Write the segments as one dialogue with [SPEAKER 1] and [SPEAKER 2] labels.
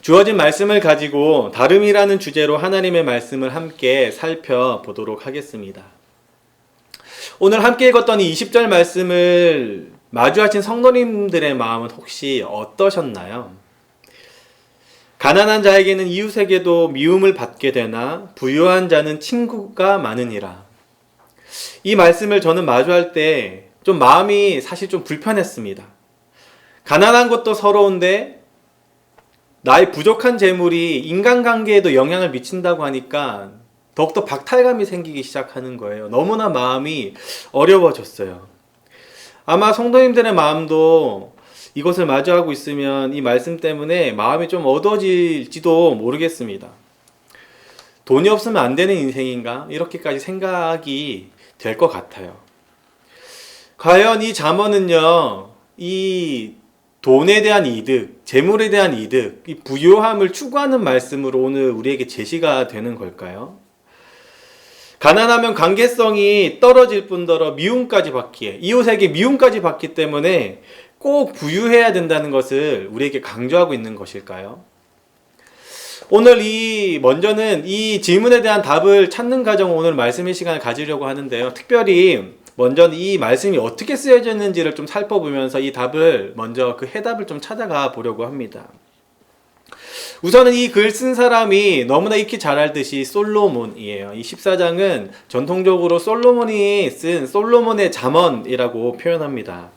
[SPEAKER 1] 주어진 말씀을 가지고 다름이라는 주제로 하나님의 말씀을 함께 살펴보도록 하겠습니다. 오늘 함께 읽었던 이 20절 말씀을 마주하신 성도님들의 마음은 혹시 어떠셨나요? 가난한 자에게는 이웃에게도 미움을 받게 되나 부유한 자는 친구가 많으니라. 이 말씀을 저는 마주할 때 좀 마음이 사실 좀 불편했습니다. 가난한 것도 서러운데 나의 부족한 재물이 인간관계에도 영향을 미친다고 하니까 더욱더 박탈감이 생기기 시작하는 거예요. 너무나 마음이 어려워졌어요. 아마 성도님들의 마음도 이것을 마주하고 있으면 이 말씀 때문에 마음이 좀 어두워질지도 모르겠습니다. 돈이 없으면 안 되는 인생인가? 이렇게까지 생각이 될 것 같아요. 과연 이 잠언은요, 이 돈에 대한 이득, 재물에 대한 이득, 이 부요함을 추구하는 말씀으로 오늘 우리에게 제시가 되는 걸까요? 가난하면 관계성이 떨어질 뿐더러 미움까지 받기에, 이웃에게 미움까지 받기 때문에 꼭 부유해야 된다는 것을 우리에게 강조하고 있는 것일까요? 오늘 이 먼저는 이 질문에 대한 답을 찾는 과정 오늘 말씀의 시간을 가지려고 하는데요. 특별히 먼저 이 말씀이 어떻게 쓰여졌는지를 좀 살펴보면서 이 답을 먼저 그 해답을 좀 찾아가 보려고 합니다. 우선은 이 글 쓴 사람이 너무나 익히 잘 알듯이 솔로몬이에요. 이 14장은 전통적으로 솔로몬이 쓴 솔로몬의 잠언이라고 표현합니다.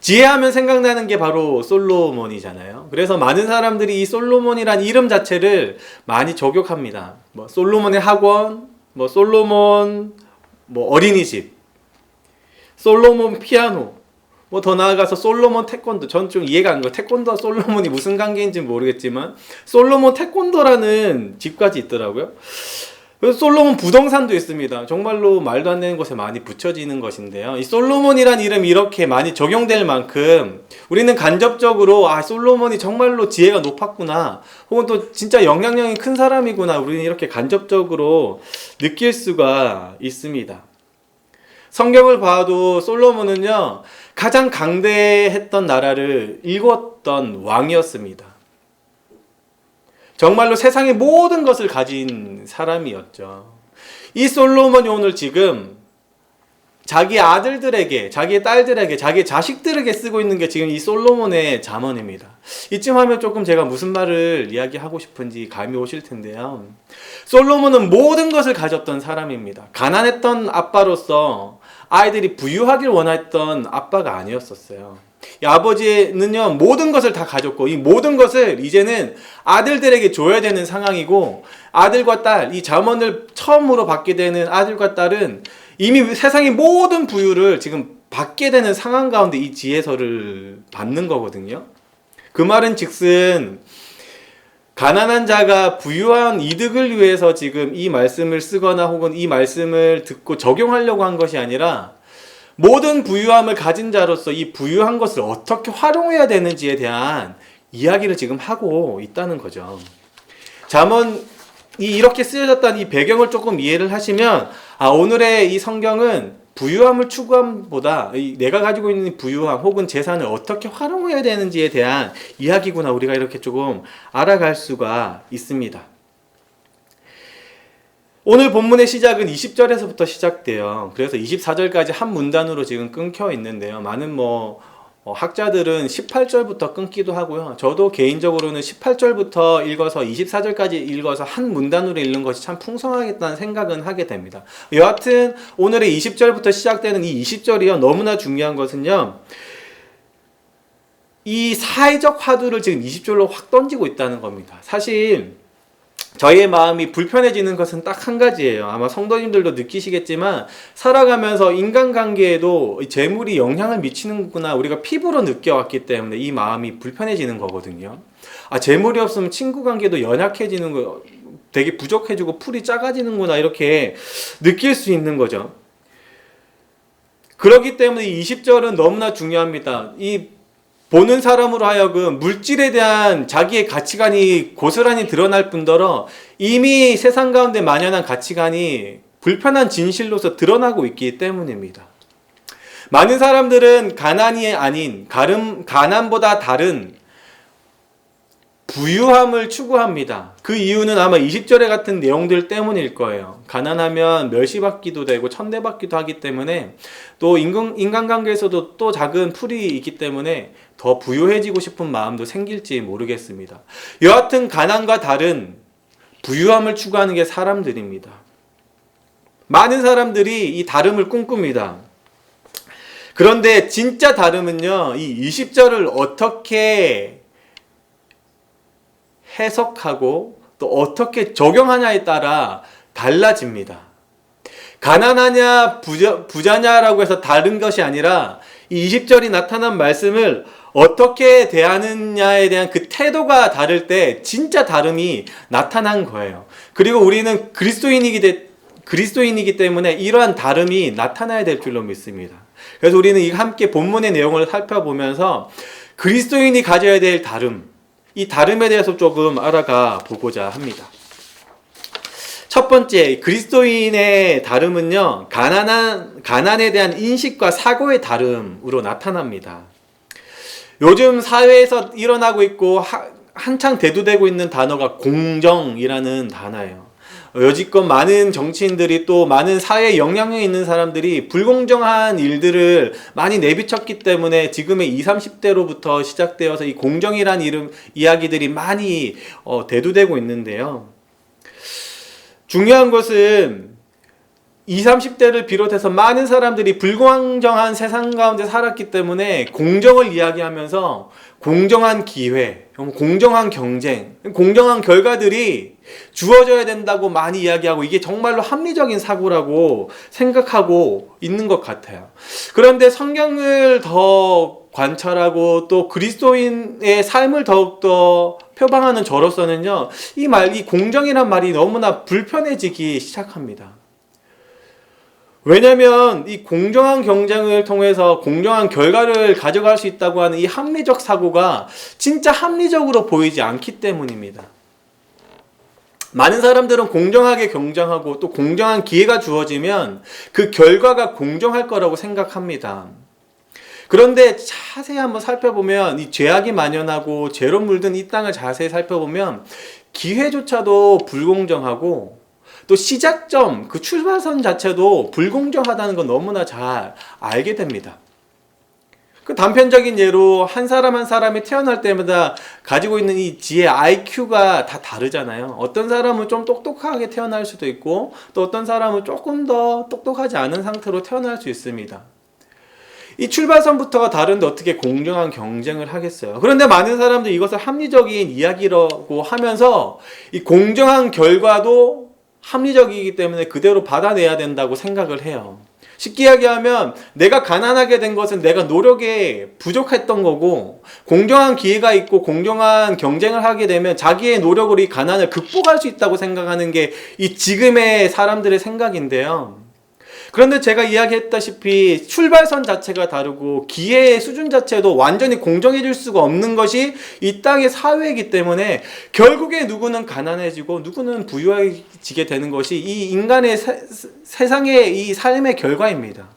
[SPEAKER 1] 지혜하면 생각나는 게 바로 솔로몬이잖아요. 그래서 많은 사람들이 이 솔로몬이란 이름 자체를 많이 저격합니다. 뭐 솔로몬의 학원, 뭐 솔로몬 뭐 어린이집, 솔로몬 피아노, 뭐 더 나아가서 솔로몬 태권도. 전 좀 이해가 안 가요. 태권도와 솔로몬이 무슨 관계인지 는 모르겠지만 솔로몬 태권도라는 집까지 있더라고요. 솔로몬 부동산도 있습니다. 정말로 말도 안 되는 곳에 많이 붙여지는 것인데요. 이 솔로몬이란 이름이 이렇게 많이 적용될 만큼 우리는 간접적으로 아 솔로몬이 정말로 지혜가 높았구나. 혹은 또 진짜 영향력이 큰 사람이구나. 우리는 이렇게 간접적으로 느낄 수가 있습니다. 성경을 봐도 솔로몬은요 가장 강대했던 나라를 일궜던 왕이었습니다. 정말로 세상의 모든 것을 가진 사람이었죠. 이 솔로몬이 오늘 지금 자기 아들들에게, 자기 딸들에게, 자기 자식들에게 쓰고 있는 게 지금 이 솔로몬의 잠언입니다. 이쯤 하면 조금 제가 무슨 말을 이야기하고 싶은지 감이 오실 텐데요. 솔로몬은 모든 것을 가졌던 사람입니다. 가난했던 아빠로서 아이들이 부유하길 원했던 아빠가 아니었었어요. 이 아버지는요 모든 것을 다 가졌고 이 모든 것을 이제는 아들들에게 줘야 되는 상황이고 아들과 딸 이 자문을 처음으로 받게 되는 아들과 딸은 이미 세상의 모든 부유를 지금 받게 되는 상황 가운데 이 지혜서를 받는 거거든요. 그 말은 즉슨 가난한 자가 부유한 이득을 위해서 지금 이 말씀을 쓰거나 혹은 이 말씀을 듣고 적용하려고 한 것이 아니라 모든 부유함을 가진 자로서 이 부유한 것을 어떻게 활용해야 되는지에 대한 이야기를 지금 하고 있다는 거죠. 잠언이 이렇게 쓰여졌다는 이 배경을 조금 이해를 하시면 아 오늘의 이 성경은 부유함을 추구함보다 이 내가 가지고 있는 부유함 혹은 재산을 어떻게 활용해야 되는지에 대한 이야기구나 우리가 이렇게 조금 알아갈 수가 있습니다. 오늘 본문의 시작은 20절에서부터 시작돼요. 그래서 24절까지 한 문단으로 지금 끊겨 있는데요. 많은 뭐 어, 학자들은 18절부터 끊기도 하고요. 저도 개인적으로는 18절부터 읽어서 24절까지 읽어서 한 문단으로 읽는 것이 참 풍성하겠다는 생각은 하게 됩니다. 여하튼 오늘의 20절부터 시작되는 이 20절이요. 너무나 중요한 것은요. 이 사회적 화두를 지금 20절로 확 던지고 있다는 겁니다. 사실 저희의 마음이 불편해지는 것은 딱 한 가지예요. 아마 성도님들도 느끼시겠지만 살아가면서 인간관계에도 재물이 영향을 미치는구나 우리가 피부로 느껴왔기 때문에 이 마음이 불편해지는 거거든요. 아 재물이 없으면 친구 관계도 연약해지는 거 되게 부족해지고 풀이 작아지는구나 이렇게 느낄 수 있는 거죠. 그렇기 때문에 20절은 너무나 중요합니다. 이 보는 사람으로 하여금 물질에 대한 자기의 가치관이 고스란히 드러날 뿐더러 이미 세상 가운데 만연한 가치관이 불편한 진실로서 드러나고 있기 때문입니다. 많은 사람들은 가난이 아닌 가름, 가난보다 다른 부유함을 추구합니다. 그 이유는 아마 20절에 같은 내용들 때문일 거예요. 가난하면 멸시받기도 되고 천대받기도 하기 때문에 또 인간, 인간관계에서도 또 작은 풀이 있기 때문에 더 부유해지고 싶은 마음도 생길지 모르겠습니다. 여하튼 가난과 다른 부유함을 추구하는 게 사람들입니다. 많은 사람들이 이 다름을 꿈꿉니다. 그런데 진짜 다름은요, 이 20절을 어떻게 해석하고 또 어떻게 적용하냐에 따라 달라집니다. 가난하냐 부자, 부자냐라고 해서 다른 것이 아니라 이 20절이 나타난 말씀을 어떻게 대하느냐에 대한 그 태도가 다를 때 진짜 다름이 나타난 거예요. 그리고 우리는 그리스도인이기, 때, 그리스도인이기 때문에 이러한 다름이 나타나야 될 줄로 믿습니다. 그래서 우리는 이 함께 본문의 내용을 살펴보면서 그리스도인이 가져야 될 다름, 이 다름에 대해서 조금 알아가 보고자 합니다. 첫 번째, 그리스도인의 다름은요, 가난한, 가난에 대한 인식과 사고의 다름으로 나타납니다. 요즘 사회에서 일어나고 있고, 하, 한창 대두되고 있는 단어가 공정이라는 단어예요. 여지껏 많은 정치인들이 또 많은 사회 영향력 있는 사람들이 불공정한 일들을 많이 내비쳤기 때문에 지금의 20, 30대로부터 시작되어서 이 공정이란 이름 이야기들이 많이 어, 대두되고 있는데요. 중요한 것은 20, 30대를 비롯해서 많은 사람들이 불공정한 세상 가운데 살았기 때문에 공정을 이야기하면서 공정한 기회, 공정한 경쟁, 공정한 결과들이 주어져야 된다고 많이 이야기하고 이게 정말로 합리적인 사고라고 생각하고 있는 것 같아요. 그런데 성경을 더 관찰하고 또 그리스도인의 삶을 더욱더 표방하는 저로서는요, 이 말, 이 공정이란 말이 너무나 불편해지기 시작합니다. 왜냐하면 이 공정한 경쟁을 통해서 공정한 결과를 가져갈 수 있다고 하는 이 합리적 사고가 진짜 합리적으로 보이지 않기 때문입니다. 많은 사람들은 공정하게 경쟁하고 또 공정한 기회가 주어지면 그 결과가 공정할 거라고 생각합니다. 그런데 자세히 한번 살펴보면 이 죄악이 만연하고 죄로 물든 이 땅을 자세히 살펴보면 기회조차도 불공정하고 또 시작점, 그 출발선 자체도 불공정하다는 건 너무나 잘 알게 됩니다. 그 단편적인 예로 한 사람 한 사람이 태어날 때마다 가지고 있는 이 지혜 IQ가 다 다르잖아요. 어떤 사람은 좀 똑똑하게 태어날 수도 있고 또 어떤 사람은 조금 더 똑똑하지 않은 상태로 태어날 수 있습니다. 이 출발선부터가 다른데 어떻게 공정한 경쟁을 하겠어요? 그런데 많은 사람들이 이것을 합리적인 이야기라고 하면서 이 공정한 결과도 합리적이기 때문에 그대로 받아내야 된다고 생각을 해요. 쉽게 이야기하면 내가 가난하게 된 것은 내가 노력에 부족했던 거고 공정한 기회가 있고 공정한 경쟁을 하게 되면 자기의 노력으로 이 가난을 극복할 수 있다고 생각하는 게 이 지금의 사람들의 생각인데요. 그런데 제가 이야기했다시피 출발선 자체가 다르고 기회의 수준 자체도 완전히 공정해질 수가 없는 것이 이 땅의 사회이기 때문에 결국에 누구는 가난해지고 누구는 부유해지게 되는 것이 이 인간의 세, 세상의 이 삶의 결과입니다.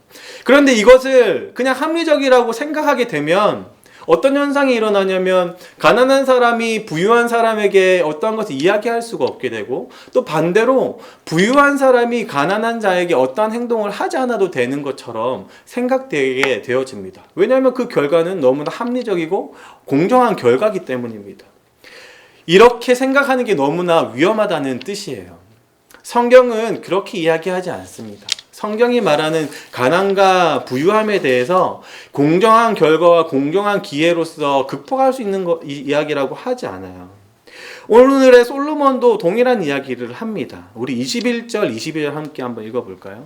[SPEAKER 1] 그런데 이것을 그냥 합리적이라고 생각하게 되면 어떤 현상이 일어나냐면 가난한 사람이 부유한 사람에게 어떠한 것을 이야기할 수가 없게 되고 또 반대로 부유한 사람이 가난한 자에게 어떠한 행동을 하지 않아도 되는 것처럼 생각되게 되어집니다. 왜냐하면 그 결과는 너무나 합리적이고 공정한 결과기 때문입니다. 이렇게 생각하는 게 너무나 위험하다는 뜻이에요. 성경은 그렇게 이야기하지 않습니다. 성경이 말하는 가난과 부유함에 대해서 공정한 결과와 공정한 기회로서 극복할 수 있는 거, 이, 이야기라고 하지 않아요. 오늘의 솔로몬도 동일한 이야기를 합니다. 우리 21절, 22절 함께 한번 읽어볼까요?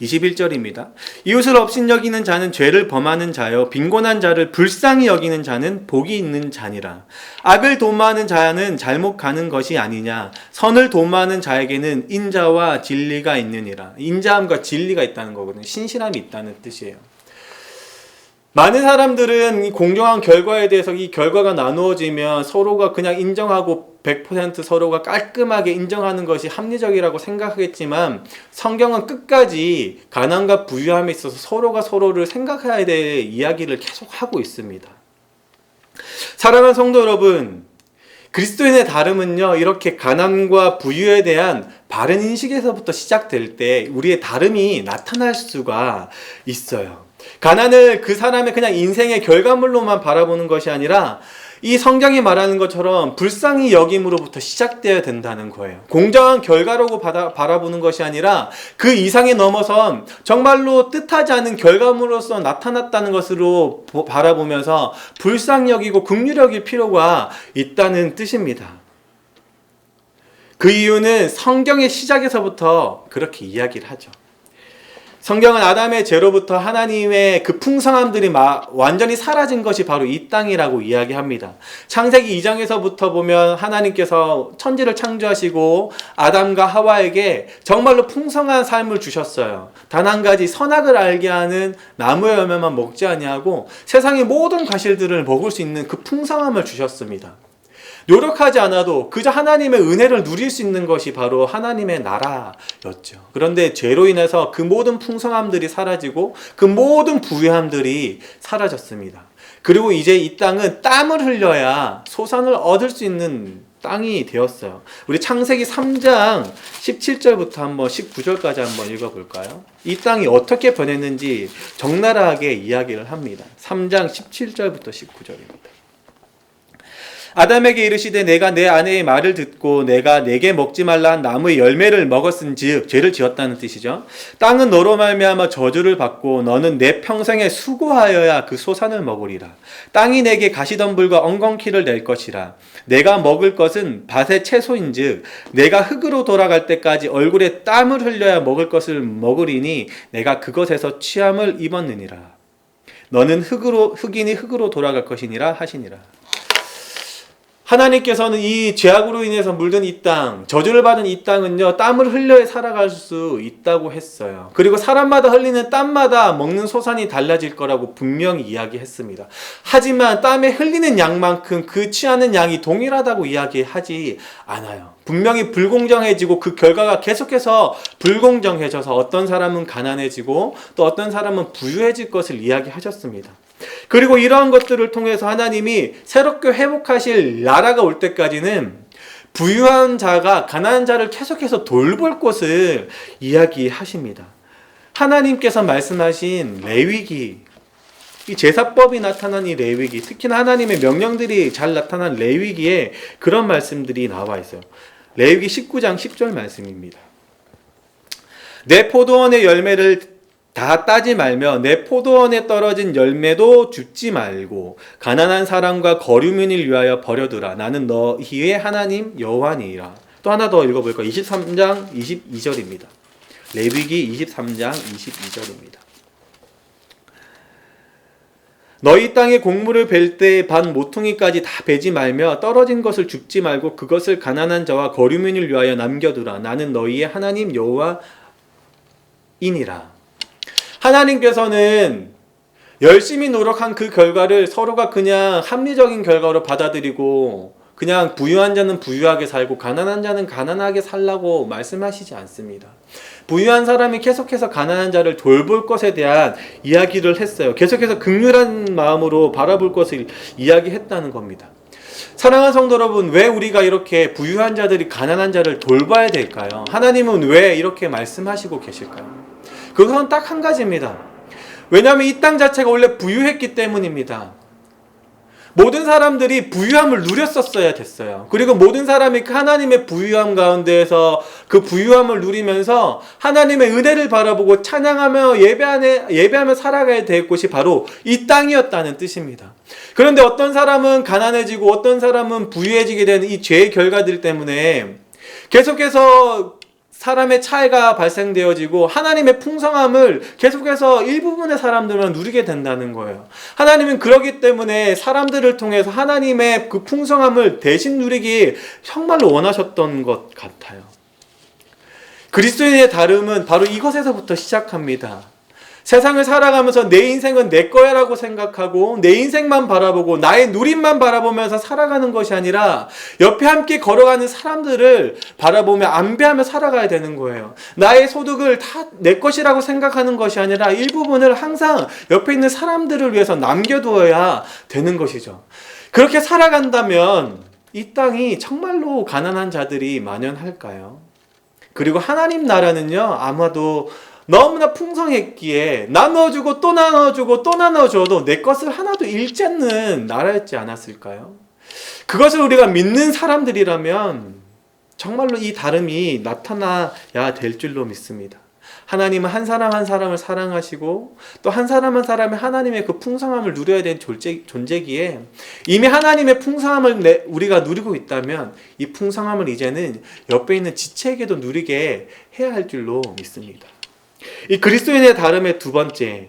[SPEAKER 1] 21절입니다. 이웃을 업신여기는 자는 죄를 범하는 자여 빈곤한 자를 불쌍히 여기는 자는 복이 있는 자니라. 악을 도모하는 자는 잘못 가는 것이 아니냐. 선을 도모하는 자에게는 인자와 진리가 있느니라. 인자함과 진리가 있다는 거거든요. 신실함이 있다는 뜻이에요. 많은 사람들은 이 공정한 결과에 대해서 이 결과가 나누어지면 서로가 그냥 인정하고 100% 서로가 깔끔하게 인정하는 것이 합리적이라고 생각하겠지만 성경은 끝까지 가난과 부유함에 있어서 서로가 서로를 생각해야 될 이야기를 계속 하고 있습니다. 사랑하는 성도 여러분, 그리스도인의 다름은요, 이렇게 가난과 부유에 대한 바른 인식에서부터 시작될 때 우리의 다름이 나타날 수가 있어요. 가난을 그 사람의 그냥 인생의 결과물로만 바라보는 것이 아니라 이 성경이 말하는 것처럼 불쌍히 여김으로부터 시작되어야 된다는 거예요. 공정한 결과라고 받아, 바라보는 것이 아니라 그 이상에 넘어선 정말로 뜻하지 않은 결과물로서 나타났다는 것으로 보- 바라보면서 불쌍히 여기고 긍휼히 여길 필요가 있다는 뜻입니다. 그 이유는 성경의 시작에서부터 그렇게 이야기를 하죠. 성경은 아담의 죄로부터 하나님의 그 풍성함들이 마- 완전히 사라진 것이 바로 이 땅이라고 이야기합니다. 창세기 2장에서부터 보면 하나님께서 천지를 창조하시고 아담과 하와에게 정말로 풍성한 삶을 주셨어요. 단 한 가지 선악을 알게 하는 나무의 열매만 먹지 아니하고 세상의 모든 과실들을 먹을 수 있는 그 풍성함을 주셨습니다. 노력하지 않아도 그저 하나님의 은혜를 누릴 수 있는 것이 바로 하나님의 나라였죠. 그런데 죄로 인해서 그 모든 풍성함들이 사라지고 그 모든 부유함들이 사라졌습니다. 그리고 이제 이 땅은 땀을 흘려야 소산을 얻을 수 있는 땅이 되었어요. 우리 창세기 3장 17절부터 한번 19절까지 한번 읽어볼까요? 이 땅이 어떻게 변했는지 적나라하게 이야기를 합니다. 3장 17절부터 19절입니다. 아담에게 이르시되 내가 내 아내의 말을 듣고 내가 내게 먹지 말라 한 나무의 열매를 먹었은즉 죄를 지었다는 뜻이죠. 땅은 너로 말미암아 저주를 받고 너는 내 평생에 수고하여야 그 소산을 먹으리라. 땅이 내게 가시덤불과 엉겅퀴를 낼 것이라. 내가 먹을 것은 밭의 채소인즉 내가 흙으로 돌아갈 때까지 얼굴에 땀을 흘려야 먹을 것을 먹으리니 내가 그것에서 취함을 입었느니라. 너는 흙으로 흙이니 흙으로 돌아갈 것이니라 하시니라. 하나님께서는 이 죄악으로 인해서 물든 이 땅, 저주를 받은 이 땅은요, 땀을 흘려 살아갈 수 있다고 했어요. 그리고 사람마다 흘리는 땀마다 먹는 소산이 달라질 거라고 분명히 이야기했습니다. 하지만 땀에 흘리는 양만큼 그 취하는 양이 동일하다고 이야기하지 않아요. 분명히 불공정해지고 그 결과가 계속해서 불공정해져서 어떤 사람은 가난해지고 또 어떤 사람은 부유해질 것을 이야기하셨습니다. 그리고 이러한 것들을 통해서 하나님이 새롭게 회복하실 나라가 올 때까지는 부유한 자가 가난한 자를 계속해서 돌볼 것을 이야기하십니다. 하나님께서 말씀하신 레위기 이 제사법이 나타난 이 레위기, 특히나 하나님의 명령들이 잘 나타난 레위기에 그런 말씀들이 나와 있어요. 레위기 19장 10절 말씀입니다. 내 포도원의 열매를 다 따지 말며 내 포도원에 떨어진 열매도 줍지 말고 가난한 사람과 거류민을 위하여 버려두라. 나는 너희의 하나님 여호와니라. 또 하나 더 읽어볼까요? 23장 22절입니다. 레위기 23장 22절입니다. 너희 땅에 곡물을 벨 때 반 모퉁이까지 다 베지 말며 떨어진 것을 줍지 말고 그것을 가난한 자와 거류민을 위하여 남겨두라. 나는 너희의 하나님 여호와이니라. 하나님께서는 열심히 노력한 그 결과를 서로가 그냥 합리적인 결과로 받아들이고 그냥 부유한 자는 부유하게 살고 가난한 자는 가난하게 살라고 말씀하시지 않습니다. 부유한 사람이 계속해서 가난한 자를 돌볼 것에 대한 이야기를 했어요. 계속해서 극률한 마음으로 바라볼 것을 이야기했다는 겁니다. 사랑하는 성도 여러분, 왜 우리가 이렇게 부유한 자들이 가난한 자를 돌봐야 될까요? 하나님은 왜 이렇게 말씀하시고 계실까요? 그것은 딱한 가지입니다. 왜냐하면 이 땅 자체가 원래 부유했기 때문입니다. 모든 사람들이 부유함을 누렸었어야 됐어요. 그리고 모든 사람이 그 하나님의 부유함 가운데에서 그 부유함을 누리면서 하나님의 은혜를 바라보고 찬양하며 예배하며, 예배하며 살아가야 될 곳이 바로 이 땅이었다는 뜻입니다. 그런데 어떤 사람은 가난해지고 어떤 사람은 부유해지게 되는 이 죄의 결과들 때문에 계속해서 사람의 차이가 발생되어지고 하나님의 풍성함을 계속해서 일부분의 사람들만 누리게 된다는 거예요. 하나님은 그러기 때문에 사람들을 통해서 하나님의 그 풍성함을 대신 누리기 정말로 원하셨던 것 같아요. 그리스도인의 다름은 바로 이것에서부터 시작합니다. 세상을 살아가면서 내 인생은 내 거야라고 생각하고 내 인생만 바라보고 나의 누림만 바라보면서 살아가는 것이 아니라 옆에 함께 걸어가는 사람들을 바라보며 안배하며 살아가야 되는 거예요. 나의 소득을 다 내 것이라고 생각하는 것이 아니라 일부분을 항상 옆에 있는 사람들을 위해서 남겨두어야 되는 것이죠. 그렇게 살아간다면 이 땅이 정말로 가난한 자들이 만연할까요? 그리고 하나님 나라는요, 아마도 너무나 풍성했기에 나눠주고 또 나눠주고 또 나눠줘도 내 것을 하나도 잃지 않는 나라였지 않았을까요? 그것을 우리가 믿는 사람들이라면 정말로 이 다름이 나타나야 될 줄로 믿습니다. 하나님은 한 사람 한 사람을 사랑하시고 또 한 사람 한 사람이 하나님의 그 풍성함을 누려야 되는 존재, 존재기에 이미 하나님의 풍성함을 내- 우리가 누리고 있다면 이 풍성함을 이제는 옆에 있는 지체에게도 누리게 해야 할 줄로 믿습니다. 이 그리스도인의 다름의 두 번째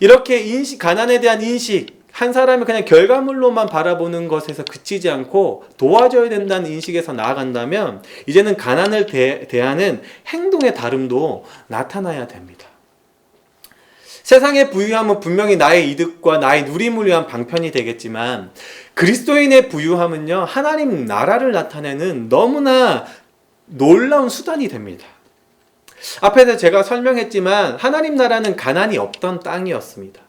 [SPEAKER 1] 이렇게 인식 가난에 대한 인식 한 사람이 그냥 결과물로만 바라보는 것에서 그치지 않고 도와줘야 된다는 인식에서 나아간다면 이제는 가난을 대, 대하는 행동의 다름도 나타나야 됩니다. 세상의 부유함은 분명히 나의 이득과 나의 누림을 위한 방편이 되겠지만 그리스도인의 부유함은요 하나님 나라를 나타내는 너무나 놀라운 수단이 됩니다. 앞에서 제가 설명했지만 하나님 나라는 가난이 없던 땅이었습니다.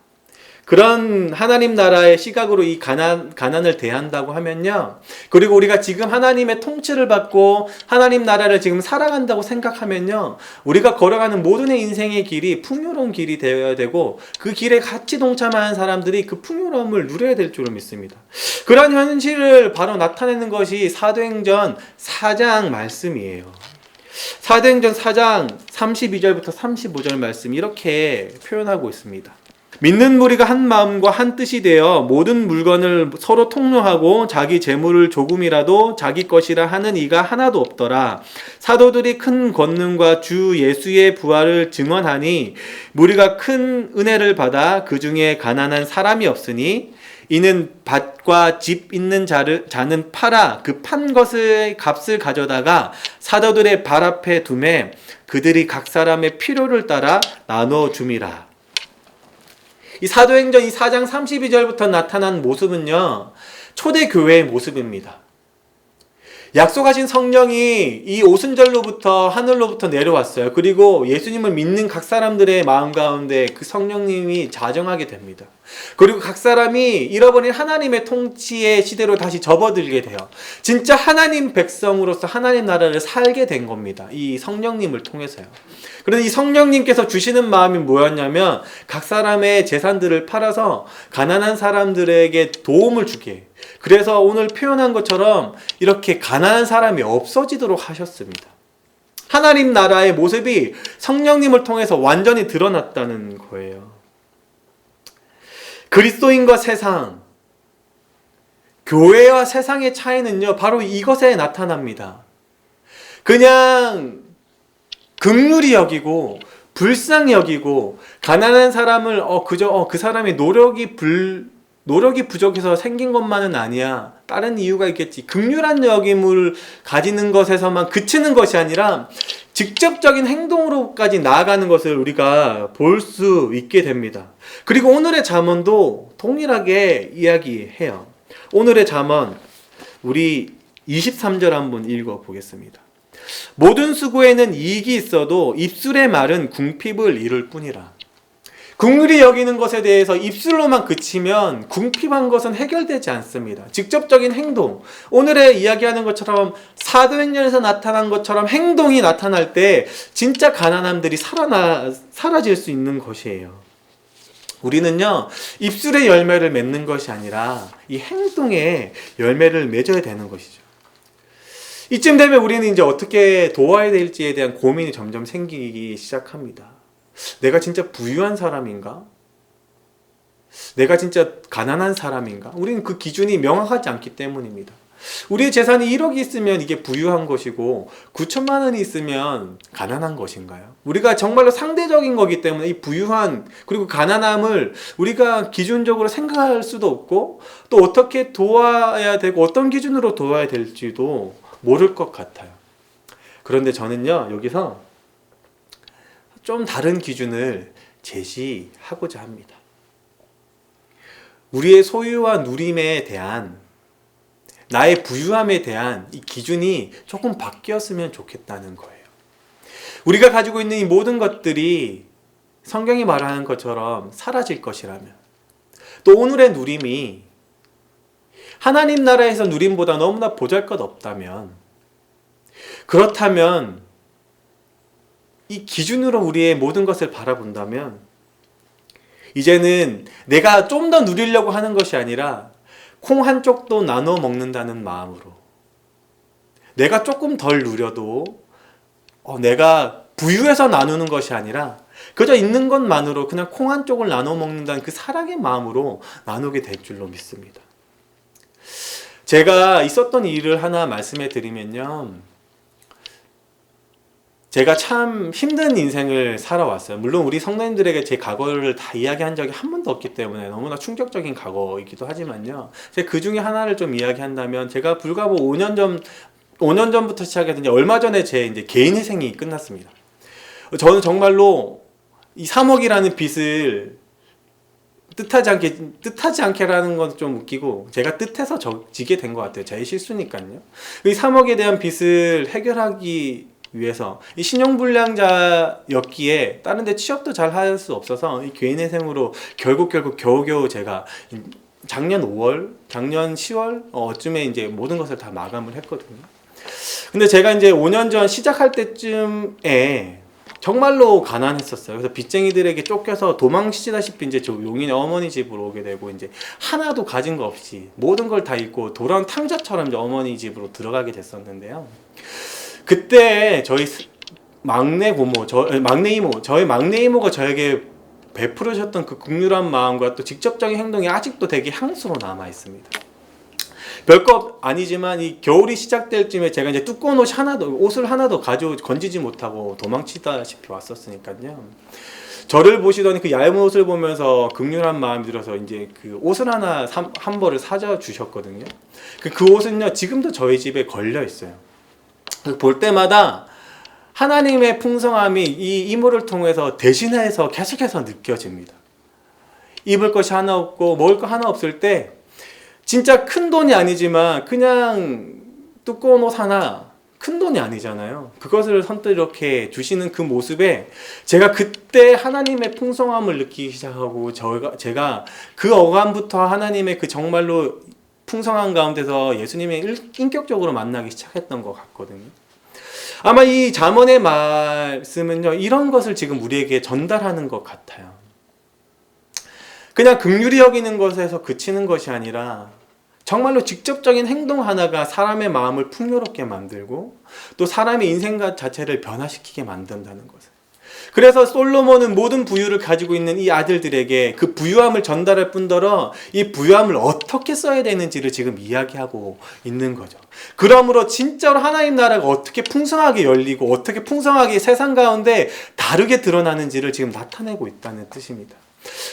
[SPEAKER 1] 그런 하나님 나라의 시각으로 이 가난, 가난을 대한다고 하면요. 그리고 우리가 지금 하나님의 통치를 받고 하나님 나라를 지금 살아간다고 생각하면요. 우리가 걸어가는 모든의 인생의 길이 풍요로운 길이 되어야 되고 그 길에 같이 동참하는 사람들이 그 풍요로움을 누려야 될 줄로 믿습니다. 그런 현실을 바로 나타내는 것이 사도행전 4장 말씀이에요. 사도행전 4장 32절부터 35절 말씀 이렇게 표현하고 있습니다. 믿는 무리가 한 마음과 한 뜻이 되어 모든 물건을 서로 통로하고 자기 재물을 조금이라도 자기 것이라 하는 이가 하나도 없더라. 사도들이 큰 권능과 주 예수의 부활을 증언하니 무리가 큰 은혜를 받아 그 중에 가난한 사람이 없으니 이는 밭과 집 있는 자를, 자는 팔아 그 판 것의 값을 가져다가 사도들의 발 앞에 두매 그들이 각 사람의 필요를 따라 나눠 줌이라. 이 사도행전 이 4장 32절부터 나타난 모습은요, 초대 교회의 모습입니다. 약속하신 성령이 이 오순절로부터 하늘로부터 내려왔어요. 그리고 예수님을 믿는 각 사람들의 마음 가운데 그 성령님이 자정하게 됩니다. 그리고 각 사람이 잃어버린 하나님의 통치의 시대로 다시 접어들게 돼요. 진짜 하나님 백성으로서 하나님 나라를 살게 된 겁니다. 이 성령님을 통해서요. 그런데 이 성령님께서 주시는 마음이 뭐였냐면 각 사람의 재산들을 팔아서 가난한 사람들에게 도움을 주게. 그래서 오늘 표현한 것처럼 이렇게 가난한 사람이 없어지도록 하셨습니다. 하나님 나라의 모습이 성령님을 통해서 완전히 드러났다는 거예요. 그리스도인과 세상, 교회와 세상의 차이는요, 바로 이것에 나타납니다. 그냥 극률이 여기고 불쌍히 여기고 가난한 사람을 어 그저 어 그 사람의 노력이 불 노력이 부족해서 생긴 것만은 아니야. 다른 이유가 있겠지. 극률한 여김을 가지는 것에서만 그치는 것이 아니라 직접적인 행동으로까지 나아가는 것을 우리가 볼 수 있게 됩니다. 그리고 오늘의 잠언도 동일하게 이야기해요. 오늘의 잠언 우리 23절 한번 읽어 보겠습니다. 모든 수고에는 이익이 있어도 입술의 말은 궁핍을 이룰 뿐이라. 국률이 여기는 것에 대해서 입술로만 그치면 궁핍한 것은 해결되지 않습니다. 직접적인 행동. 오늘의 이야기하는 것처럼 사도행전에서 나타난 것처럼 행동이 나타날 때 진짜 가난함들이 살아나, 사라질 수 있는 것이에요. 우리는요, 입술의 열매를 맺는 것이 아니라 이 행동의 열매를 맺어야 되는 것이죠. 이쯤 되면 우리는 이제 어떻게 도와야 될지에 대한 고민이 점점 생기기 시작합니다. 내가 진짜 부유한 사람인가? 내가 진짜 가난한 사람인가? 우리는 그 기준이 명확하지 않기 때문입니다. 우리의 재산이 1억이 있으면 이게 부유한 것이고 9천만 원이 있으면 가난한 것인가요? 우리가 정말로 상대적인 거기 때문에 이 부유한 그리고 가난함을 우리가 기준적으로 생각할 수도 없고 또 어떻게 도와야 되고 어떤 기준으로 도와야 될지도 모를 것 같아요. 그런데 저는요 여기서 좀 다른 기준을 제시하고자 합니다. 우리의 소유와 누림에 대한 나의 부유함에 대한 이 기준이 조금 바뀌었으면 좋겠다는 거예요. 우리가 가지고 있는 이 모든 것들이 성경이 말하는 것처럼 사라질 것이라면 또 오늘의 누림이 하나님 나라에서 누림보다 너무나 보잘 것 없다면, 그렇다면, 이 기준으로 우리의 모든 것을 바라본다면, 이제는 내가 좀 더 누리려고 하는 것이 아니라, 콩 한쪽도 나눠 먹는다는 마음으로, 내가 조금 덜 누려도, 어, 내가 부유해서 나누는 것이 아니라, 그저 있는 것만으로 그냥 콩 한쪽을 나눠 먹는다는 그 사랑의 마음으로 나누게 될 줄로 믿습니다. 제가 있었던 일을 하나 말씀해 드리면요. 제가 참 힘든 인생을 살아왔어요. 물론 우리 성도님들에게 제 과거를 다 이야기한 적이 한 번도 없기 때문에 너무나 충격적인 과거이기도 하지만요. 제가 그 중에 하나를 좀 이야기한다면 제가 불과 뭐 5년 전 5년 전부터 이제 얼마 전에 제 이제 개인 회생이 끝났습니다. 저는 정말로 이 3억이라는 빚을 뜻하지 않게 뜻하지 않게라는 건 좀 웃기고 제가 뜻해서 저, 지게 된 것 같아요. 제 실수니까요. 이 3억에 대한 빚을 해결하기 위해서 이 신용불량자였기에 다른 데 취업도 잘 할 수 없어서 이 개인회생으로 결국 결국 겨우겨우 제가 작년 5월, 작년 10월 어쯤에 이제 모든 것을 다 마감을 했거든요. 근데 제가 이제 5년 전 시작할 때쯤에 정말로 가난했었어요. 그래서 빚쟁이들에게 쫓겨서 도망치다시피 이제 저 용인의 어머니 집으로 오게 되고 이제 하나도 가진 거 없이 모든 걸 다 잃고 돌아온 탕자처럼 이제 어머니 집으로 들어가게 됐었는데요. 그때 저희 스- 막내 고모, 저 막내 이모, 저희 막내 이모가 저에게 베풀으셨던 그 극률한 마음과 또 직접적인 행동이 아직도 되게 향수로 남아 있습니다. 별것 아니지만 이 겨울이 시작될 쯤에 제가 이제 두꺼운 옷 하나도 옷을 하나도 가져 건지지 못하고 도망치다시피 왔었으니까요. 저를 보시더니 그 얇은 옷을 보면서 극률한 마음이 들어서 이제 그 옷을 하나 삼- 한 벌을 사줘 주셨거든요. 그, 그 옷은요 지금도 저희 집에 걸려 있어요. 그볼 때마다 하나님의 풍성함이 이 이모를 통해서 대신해서 계속해서 느껴집니다. 입을 것이 하나 없고 먹을 거 하나 없을 때 진짜 큰 돈이 아니지만 그냥 두꺼운 옷 하나 큰 돈이 아니잖아요. 그것을 선뜻 이렇게 주시는 그 모습에 제가 그때 하나님의 풍성함을 느끼기 시작하고 제가 그 어감부터 하나님의 그 정말로 풍성한 가운데서 예수님의 일- 인격적으로 만나기 시작했던 것 같거든요. 아마 이 잠언의 말씀은요 이런 것을 지금 우리에게 전달하는 것 같아요. 그냥 극률이 여기는 것에서 그치는 것이 아니라 정말로 직접적인 행동 하나가 사람의 마음을 풍요롭게 만들고 또 사람의 인생 자체를 변화시키게 만든다는 것을. 그래서 솔로몬은 모든 부유를 가지고 있는 이 아들들에게 그 부유함을 전달할 뿐더러 이 부유함을 어떻게 써야 되는지를 지금 이야기하고 있는 거죠. 그러므로 진짜로 하나님 나라가 어떻게 풍성하게 열리고 어떻게 풍성하게 세상 가운데 다르게 드러나는지를 지금 나타내고 있다는 뜻입니다.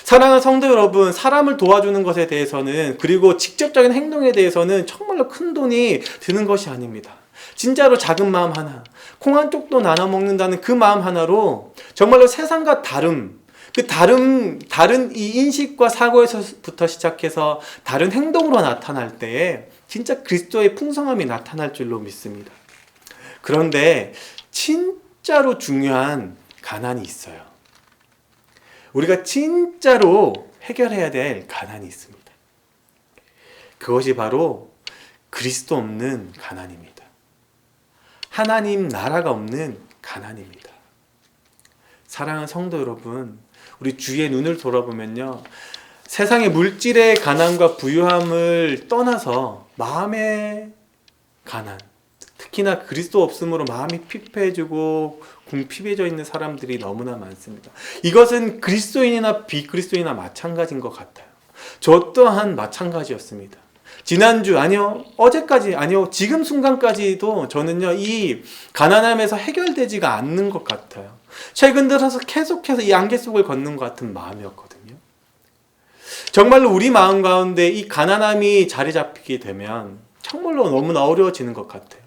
[SPEAKER 1] 사랑하는 성도 여러분, 사람을 도와주는 것에 대해서는 그리고 직접적인 행동에 대해서는 정말로 큰 돈이 드는 것이 아닙니다. 진짜로 작은 마음 하나, 콩 한 쪽도 나눠 먹는다는 그 마음 하나로 정말로 세상과 다름, 그 다른 다른 이 인식과 사고에서부터 시작해서 다른 행동으로 나타날 때에 진짜 그리스도의 풍성함이 나타날 줄로 믿습니다. 그런데 진짜로 중요한 가난이 있어요. 우리가 진짜로 해결해야 될 가난이 있습니다. 그것이 바로 그리스도 없는 가난입니다. 하나님 나라가 없는 가난입니다. 사랑하는 성도 여러분, 우리 주의 눈을 돌아보면요. 세상의 물질의 가난과 부유함을 떠나서 마음의 가난, 특히나 그리스도 없음으로 마음이 피폐해지고 궁핍해져 있는 사람들이 너무나 많습니다. 이것은 그리스도인이나 비그리스도인이나 마찬가지인 것 같아요. 저 또한 마찬가지였습니다. 지난주 아니요 어제까지 아니요 지금 순간까지도 저는요 이 가난함에서 해결되지가 않는 것 같아요. 최근 들어서 계속해서 이 안개 속을 걷는 것 같은 마음이었거든요. 정말로 우리 마음 가운데 이 가난함이 자리 잡히게 되면 정말로 너무나 어려워지는 것 같아요.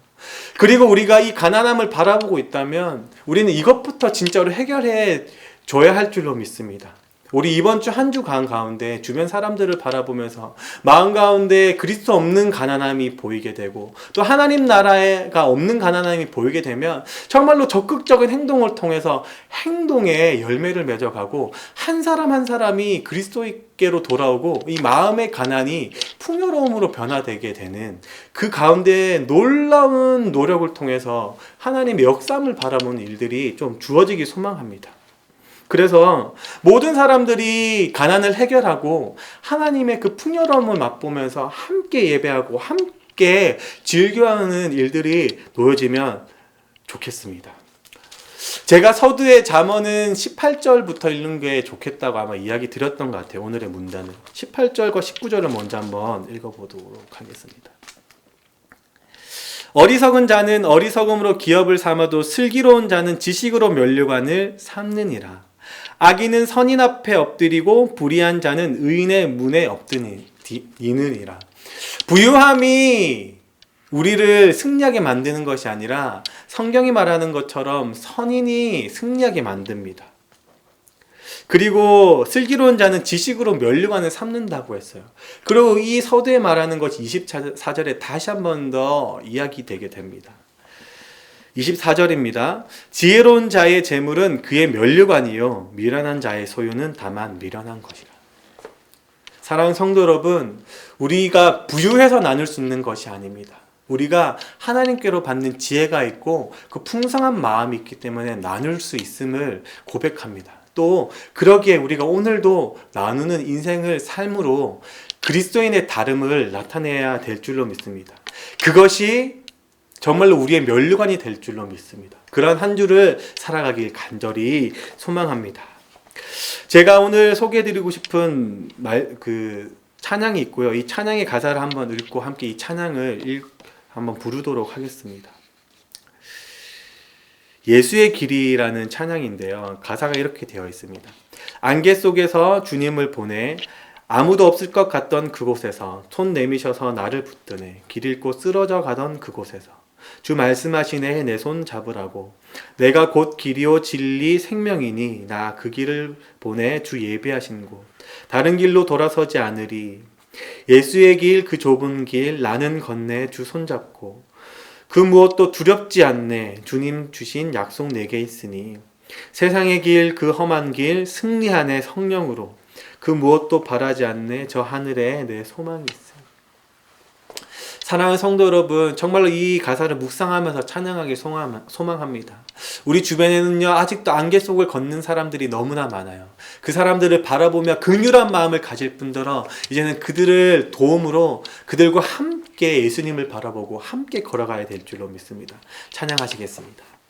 [SPEAKER 1] 그리고 우리가 이 가난함을 바라보고 있다면 우리는 이것부터 진짜로 해결해 줘야 할 줄로 믿습니다. 우리 이번 주 한 주 간 가운데 주변 사람들을 바라보면서 마음 가운데 그리스도 없는 가난함이 보이게 되고 또 하나님 나라가 없는 가난함이 보이게 되면 정말로 적극적인 행동을 통해서 행동에 열매를 맺어가고 한 사람 한 사람이 그리스도께로 돌아오고 이 마음의 가난이 풍요로움으로 변화되게 되는 그 가운데 놀라운 노력을 통해서 하나님의 역삼을 바라보는 일들이 좀 주어지기 소망합니다. 그래서 모든 사람들이 가난을 해결하고 하나님의 그 풍요로움을 맛보면서 함께 예배하고 함께 즐겨하는 일들이 놓여지면 좋겠습니다. 제가 서두의 잠언은 18절부터 읽는 게 좋겠다고 아마 이야기 드렸던 것 같아요. 오늘의 문단은 18절과 19절을 먼저 한번 읽어보도록 하겠습니다. 어리석은 자는 어리석음으로 기업을 삼아도 슬기로운 자는 지식으로 면류관을 삼느니라. 악인은 선인 앞에 엎드리고 불의한 자는 의인의 문에 엎드리느니라. 부유함이 우리를 승리하게 만드는 것이 아니라 성경이 말하는 것처럼 선인이 승리하게 만듭니다. 그리고 슬기로운 자는 지식으로 면류관을 삼는다고 했어요. 그리고 이 서두에 말하는 것이 24절에 다시 한 번 더 이야기되게 됩니다. 24절입니다. 지혜로운 자의 재물은 그의 면류관이요 미련한 자의 소유는 다만 미련한 것이라. 사랑하는 성도 여러분, 우리가 부유해서 나눌 수 있는 것이 아닙니다. 우리가 하나님께로 받는 지혜가 있고 그 풍성한 마음이 있기 때문에 나눌 수 있음을 고백합니다. 또 그러기에 우리가 오늘도 나누는 인생을 삶으로 그리스도인의 다름을 나타내야 될 줄로 믿습니다. 그것이 정말로 우리의 면류관이 될 줄로 믿습니다. 그런 한 주를 살아가길 간절히 소망합니다. 제가 오늘 소개해드리고 싶은 말, 그 찬양이 있고요. 이 찬양의 가사를 한번 읽고 함께 이 찬양을 읽, 한번 부르도록 하겠습니다. 예수의 길이라는 찬양인데요. 가사가 이렇게 되어 있습니다. 안개 속에서 주님을 보내 아무도 없을 것 같던 그곳에서 손 내미셔서 나를 붙드네 길 잃고 쓰러져 가던 그곳에서 주 말씀하시네 내손 잡으라고. 내가 곧 길이요 진리 생명이니 나 그 길을 보내 주 예배하신 곳 다른 길로 돌아서지 않으리. 예수의 길 그 좁은 길 나는 건네 주 손잡고. 그 무엇도 두렵지 않네. 주님 주신 약속 내게 있으니. 세상의 길 그 험한 길 승리하네 성령으로. 그 무엇도 바라지 않네 저 하늘에 내 소망이 있어 사랑하는 성도 여러분, 정말로 이 가사를 묵상하면서 찬양하기 소망합니다. 우리 주변에는요, 아직도 안개 속을 걷는 사람들이 너무나 많아요. 그 사람들을 바라보며 긍휼한 마음을 가질 뿐더러 이제는 그들을 도움으로 그들과 함께 예수님을 바라보고 함께 걸어가야 될 줄로 믿습니다. 찬양하시겠습니다.